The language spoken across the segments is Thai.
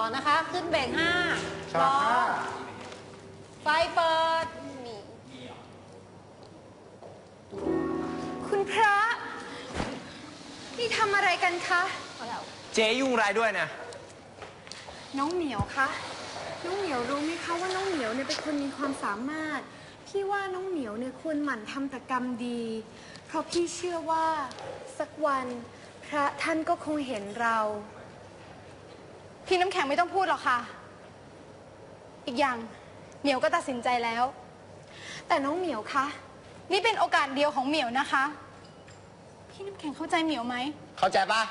ต่อนะคะ ขึ้นเบรกห้าฉากห้าไฟเปิดนี่คุณพระ นี่ทำอะไรกันคะพอแล้วเจ๊ยุ่งอะไรด้วยนะน้องเหมียวคะ น้องเหมียวรู้ไหมคะว่าน้องเหมียวเนี่ยเป็นคนมีความสามารถ พี่ว่าน้องเหมียวเนี่ยควรหมั่นทำแต่กรรมดี เพราะพี่เชื่อว่าสักวันพระท่านก็คงเห็นเรา พี่น้ำแข็งไม่ต้องพูดหรอกค่ะ อีกอย่างเหมียวก็ตัดสินใจแล้ว แต่น้องเหมียวคะนี่เป็นโอกาสเดียวของเหมียวนะคะ พี่น้ำแข็งเข้าใจเหมียวไหม เข้าใจปะ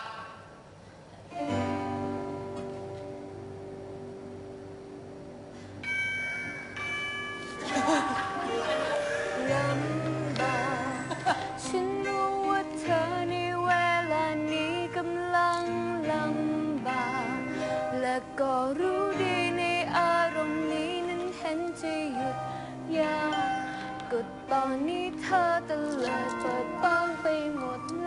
ก็รู้ดีในอารมณ์นี้นั้นเห็นจะหยุดยากก็ตอนนี้เธอตะเลิดเปิดเป้างไปหมดแล้ว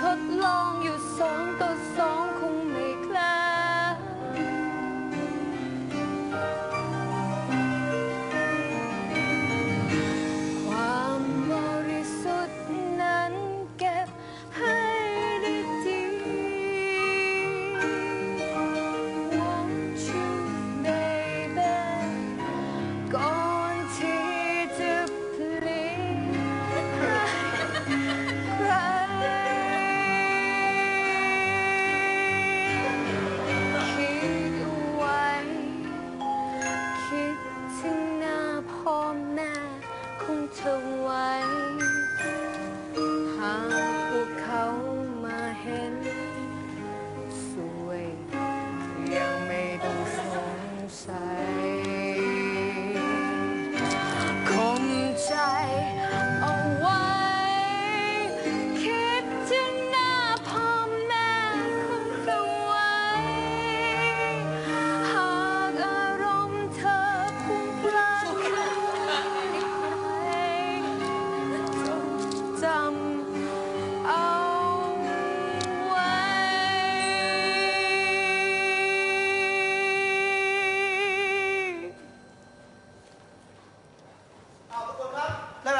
ทดลองอยู่สองต่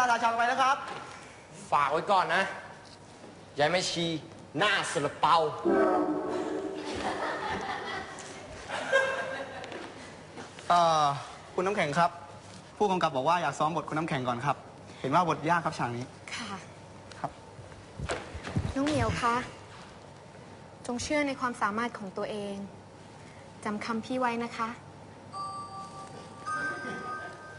ได้เวลาถ่ายฉากไปแล้วครับ ฝากไว้ก่อนนะยายแม่ชีหน้าสลบเปา เอ่อ คุณน้ำแข็งครับ ผู้กำกับบอกว่าอยากซ้อมบทคุณน้ำแข็งก่อนครับ เห็นว่าบทยากครับฉากนี้ ค่ะ ครับ น้องเหมียวคะ จงเชื่อในความสามารถของตัวเอง จำคำพี่ไว้นะคะ